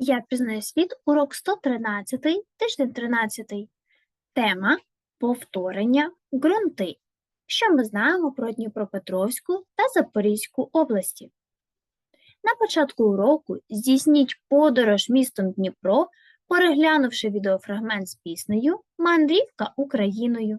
Я пізнаю світ, урок 113, тиждень 13. Тема повторення ґрунти. Що ми знаємо про Дніпропетровську та Запорізьку області? На початку уроку здійсніть подорож містом Дніпро, переглянувши відеофрагмент з піснею Мандрівка Україною.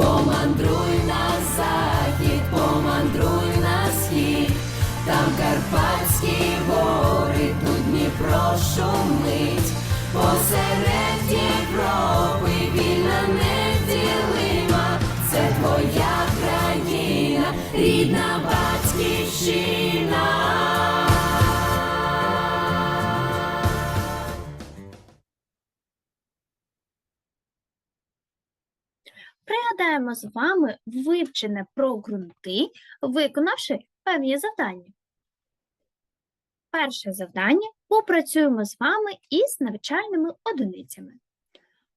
Помандруй на захід, помандруй на схід, там Карпатські гори, тут Дніпро шумить, посеред Європи вільна неділима, Пригадаємо з вами вивчене про ґрунти, виконавши певні завдання. Перше завдання попрацюємо з вами із навчальними одиницями.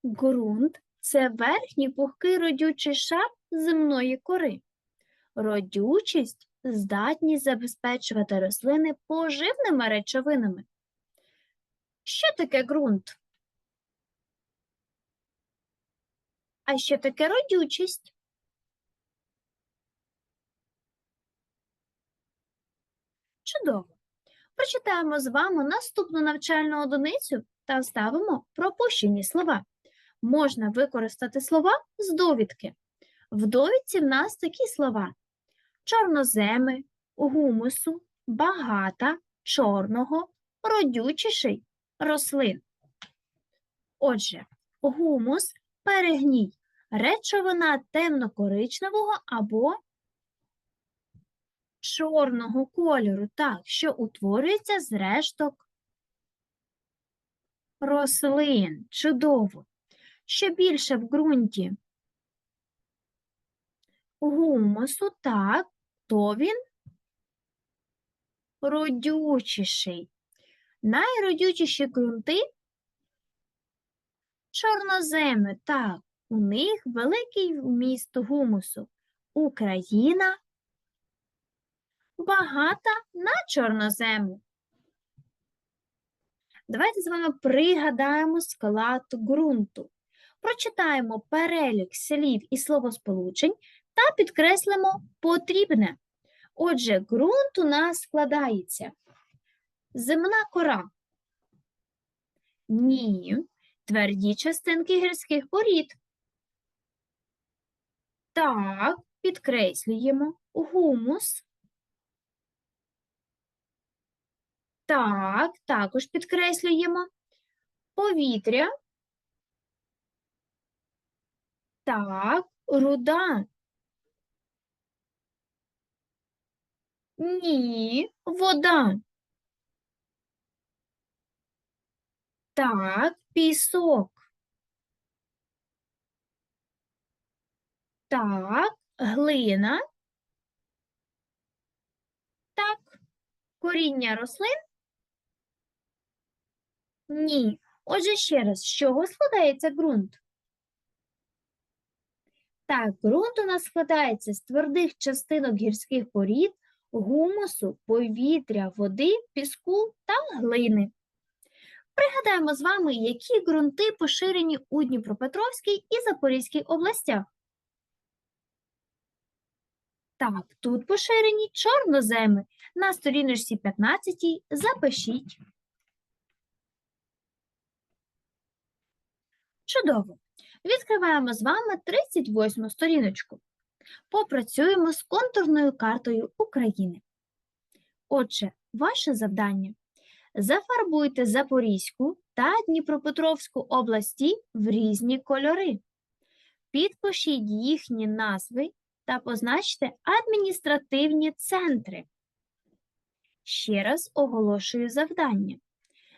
Ґрунт це верхній пухкий родючий шар земної кори. Родючість здатність забезпечувати рослини поживними речовинами. Що таке ґрунт? А що таке родючість? Чудово. Прочитаємо з вами наступну навчальну одиницю та вставимо пропущені слова. Можна використати слова з довідки. В довідці в нас такі слова: чорноземи, гумусу, багата, чорного, родючіший, рослин. Отже, гумус перегній речовина темно-коричневого або чорного кольору, так, що утворюється з решток рослин. Чудово. Що більше в ґрунті гумусу, так, то він родючіший. Найродючіші ґрунти Чорноземи, так, у них великий вміст гумусу. Україна багата на чорнозему. Давайте з вами пригадаємо склад ґрунту. Прочитаємо перелік слів і словосполучень та підкреслимо потрібне. Отже, ґрунт у нас складається. Земна кора. Ні тверді частинки гірських порід. Так, підкреслюємо гумус. Так, також підкреслюємо повітря. Так, руда. Ні, вода. Так, пісок. Так, глина. Так, коріння рослин? Ні. Отже, ще раз, з чого складається ґрунт? Так, ґрунт у нас складається з твердих частинок гірських порід, гумусу, повітря, води, піску та глини. Пригадаємо з вами, які ґрунти поширені у Дніпропетровській і Запорізькій областях. Так, тут поширені чорноземи. На сторіночці 15 запишіть. Чудово. Відкриваємо з вами 38 сторіночку. Попрацюємо з контурною картою України. Отже, ваше завдання Зафарбуйте Запорізьку та Дніпропетровську області в різні кольори. Підпишіть їхні назви та позначте адміністративні центри. Ще раз оголошую завдання.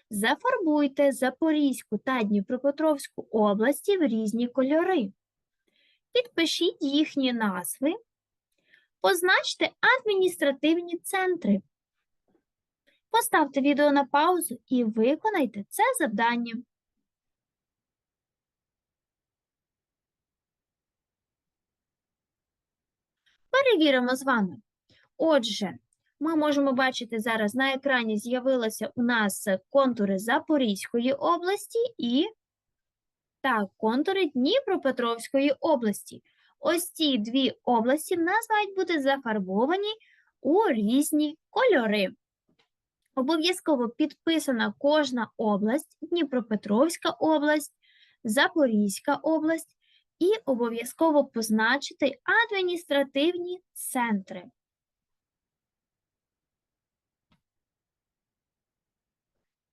Зафарбуйте Запорізьку та Дніпропетровську області в різні кольори. Підпишіть їхні назви. Позначте адміністративні центри. Поставте відео на паузу і виконайте це завдання. Перевіримо з вами. Отже, ми можемо бачити зараз на екрані з'явилися у нас контури Запорізької області і так, контури Дніпропетровської області. Ось ці дві області в нас мають бути зафарбовані у різні кольори. Обов'язково підписана кожна область, Дніпропетровська область, Запорізька область, і обов'язково позначити адміністративні центри.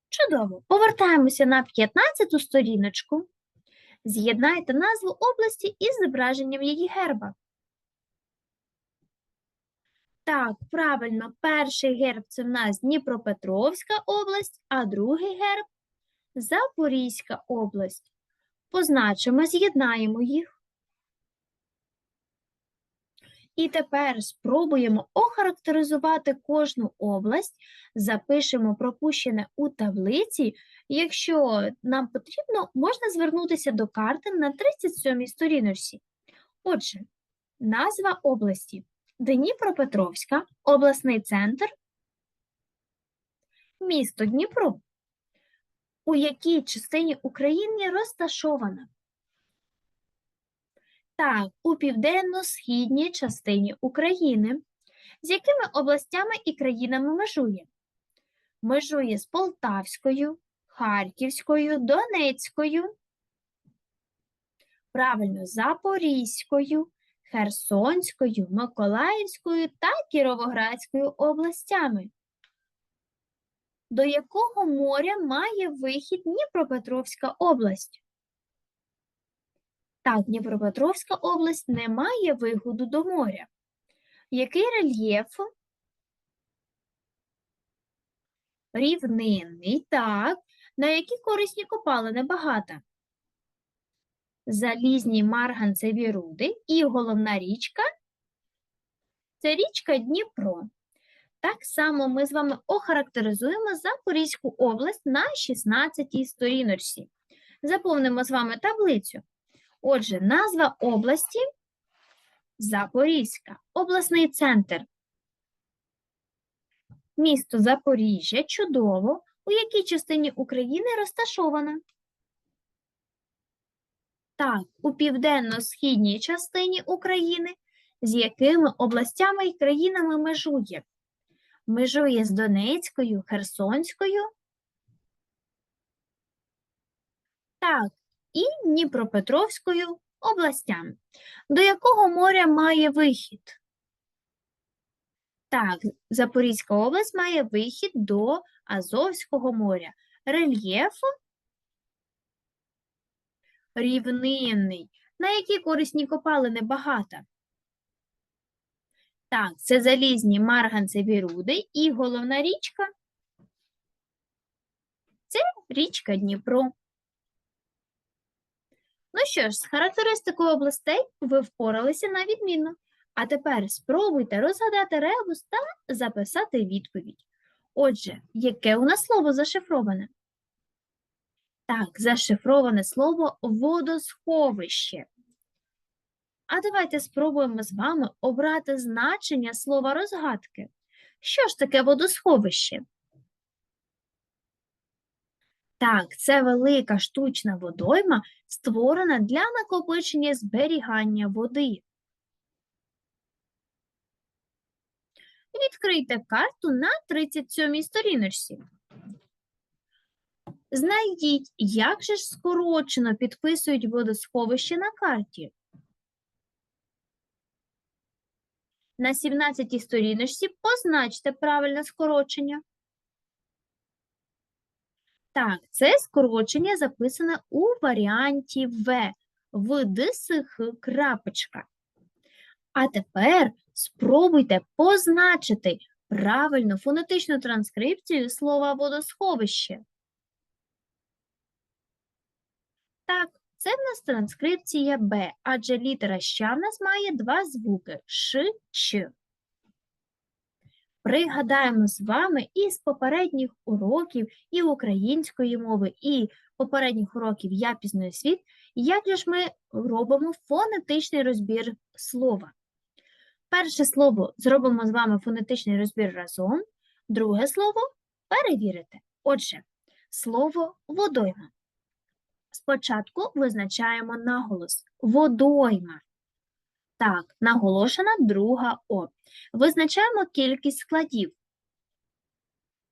Чудово. Повертаємося на 15-ту сторіночку. З'єднайте назву області із зображенням її герба. Так, правильно, перший герб це в нас Дніпропетровська область, а другий герб Запорізька область. Позначимо, з'єднаємо їх. І тепер спробуємо охарактеризувати кожну область, запишемо пропущене у таблиці. Якщо нам потрібно, можна звернутися до карти на 37-й сторіночці. Отже, назва області Дніпропетровська, обласний центр, місто Дніпро. У якій частині України розташована? Так, у південно-східній частині України. З якими областями і країнами межує? Межує з Полтавською, Харківською, Донецькою, правильно, Запорізькою, Херсонською, Миколаївською та Кіровоградською областями. До якого моря має вихід Дніпропетровська область? Так, Дніпропетровська область не має виходу до моря. Який рельєф? Рівнинний, так. На які корисні копалини багато? Залізні марганцеві руди і головна річка це річка Дніпро. Так само ми з вами охарактеризуємо Запорізьку область на 16-й сторіночці. Заповнимо з вами таблицю. Отже, назва області Запорізька, обласний центр. Місто Запоріжжя чудово. У якій частині України розташована? Так, у південно-східній частині України, з якими областями і країнами межує? Межує з Донецькою, Херсонською. Так, і Дніпропетровською областями. До якого моря має вихід? Так, Запорізька область має вихід до Азовського моря. Рельєф рівнинний. На які корисні копалини багато? Так, це залізні марганцеві руди і головна річка це річка Дніпро. Ну що ж, з характеристикою областей ви впоралися на відмінно. А тепер спробуйте розгадати ребус та записати відповідь. Отже, яке у нас слово зашифроване? Так, зашифроване слово водосховище. А давайте спробуємо з вами обрати значення слова розгадки. Що ж таке водосховище? Так, це велика штучна водойма, створена для накопичення зберігання води. Відкрийте карту на 37-й сторіночці. Знайдіть, як же ж скорочено підписують водосховище на карті. На 17 сторіночці позначте правильне скорочення. Так, це скорочення записане у варіанті В в ДСХ крапочка. А тепер спробуйте позначити правильну фонетичну транскрипцію слова водосховище? Так, це в нас транскрипція Б, адже літера ща в нас має два звуки Ш, Ч. Пригадаємо з вами із попередніх уроків і української мови, і попередніх уроків Я пізнаю світ, як же ж ми робимо фонетичний розбір слова. Перше слово зробимо з вами фонетичний розбір разом, друге слово перевірите. Отже, слово водойма. Спочатку визначаємо наголос водойма. Так, наголошена друга О. Визначаємо кількість складів.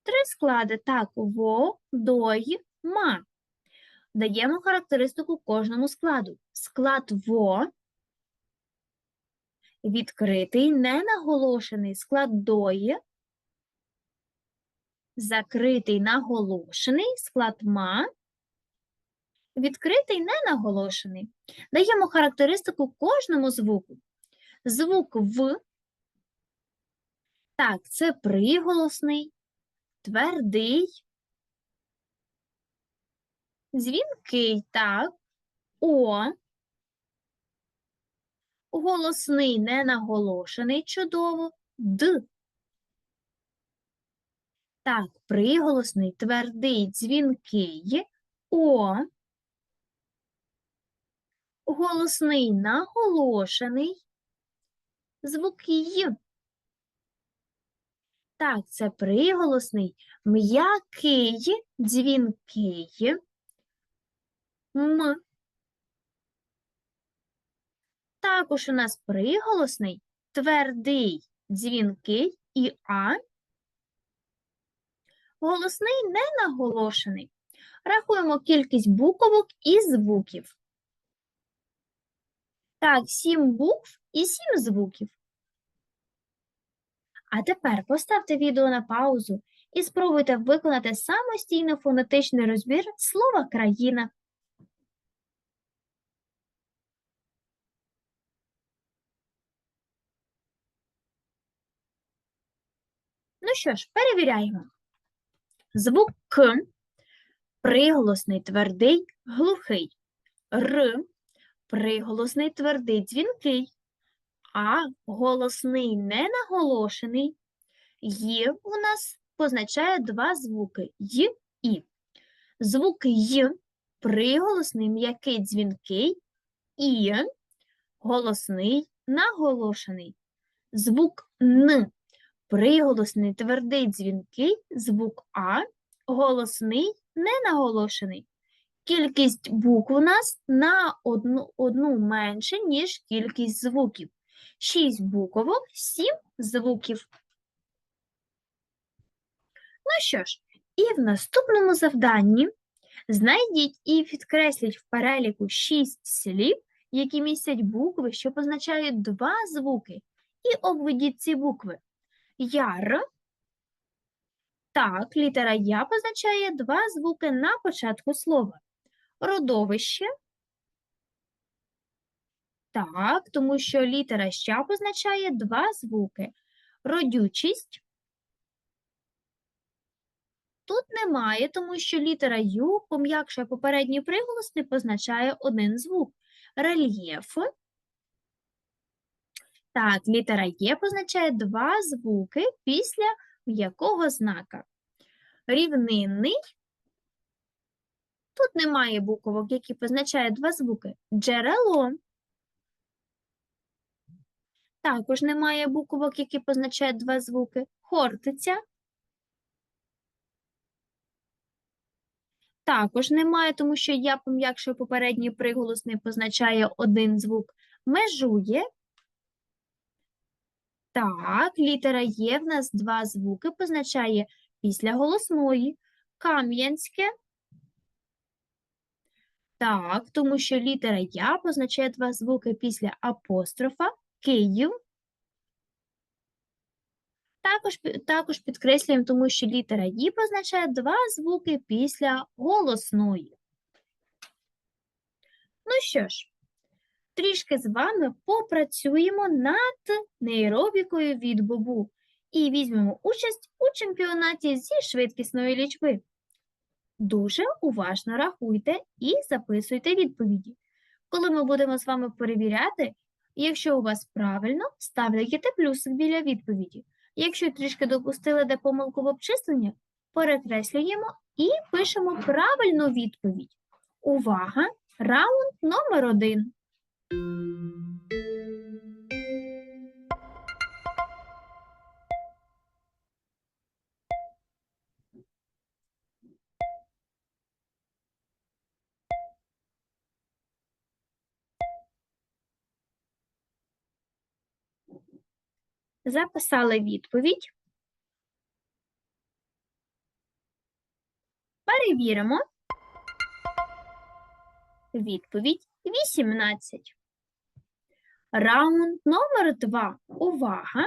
Три склади. Так, во, дой, ма. Даємо характеристику кожному складу. Склад во відкритий, ненаголошений склад дої, закритий, наголошений склад ма, відкритий, ненаголошений. Даємо характеристику кожному звуку. Звук В, так, це приголосний, твердий, дзвінкий, так, О, голосний, ненаголошений, чудово, Д. Так, приголосний, твердий, дзвінкий, О, голосний, наголошений, звук Й. Так, це приголосний, м'який, дзвінкий, М. Також у нас приголосний, твердий, дзвінкий і А. Голосний ненаголошений. Рахуємо кількість буковок і звуків. Так, сім букв і сім звуків. А тепер поставте відео на паузу і спробуйте виконати самостійно фонетичний розбір слова країна. Ну що ж, перевіряємо. Звук К приголосний твердий, глухий. Р приголосний твердий, дзвінкий. А голосний ненаголошений. Й у нас позначає два звуки Й і. Звук Й приголосний м'який дзвінкий і голосний наголошений. Звук Н приголосний твердий дзвінкий, звук А, голосний ненаголошений. Кількість букв у нас на одну, одну менше, ніж кількість звуків. Шість буквок, сім звуків. Ну що ж, і в наступному завданні знайдіть і підкресліть в переліку шість слів, які містять букви, що позначають два звуки, і обведіть ці букви. Яр. Так, літера Я позначає два звуки на початку слова. Родовище. Так, тому що літера ща позначає два звуки. Родючість. Тут немає, тому що літера Ю пом'якшує попередній приголосний, позначає один звук. Рельєф. Так, літера Є позначає два звуки після м'якого знака. Рівнинний. Тут немає буквок, які позначають два звуки. Джерело. Також немає буквок, які позначають два звуки. Хортиця. Також немає, тому що я пом'якшую попередній приголосний позначає один звук. Межує. Так, літера Є в нас два звуки позначає після голосної. Кам'янське. Так, тому що літера Я позначає два звуки після апострофа. Київ. Також, також підкреслюємо, тому що літера І позначає два звуки після голосної. Ну що ж, трішки з вами попрацюємо над нейробікою від Бобу. і візьмемо участь у чемпіонаті зі швидкісної лічби. Дуже уважно рахуйте і записуйте відповіді. Коли ми будемо з вами перевіряти, якщо у вас правильно, ставте плюсик біля відповіді. Якщо трішки допустили де помилку в обчисленні, перекреслюємо і пишемо правильну відповідь. Увага! Раунд номер один. Записали відповідь. Перевіримо. Відповідь 18. Раунд номер 2. Увага!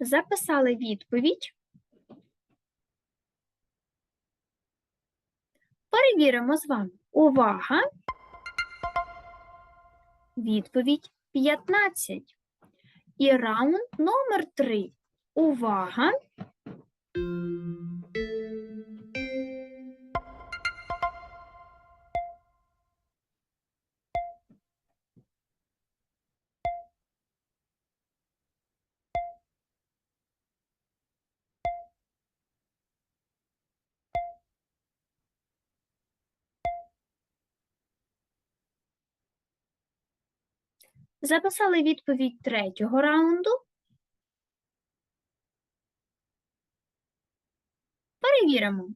Записали відповідь. Перевіримо з вами. Увага! Відповідь 15. І раунд номер 3. Увага! Записали відповідь третього раунду. Перевіримо.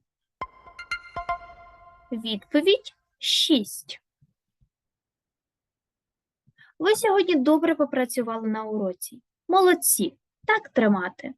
Відповідь 6. Ви сьогодні добре попрацювали на уроці. Молодці. Так тримати.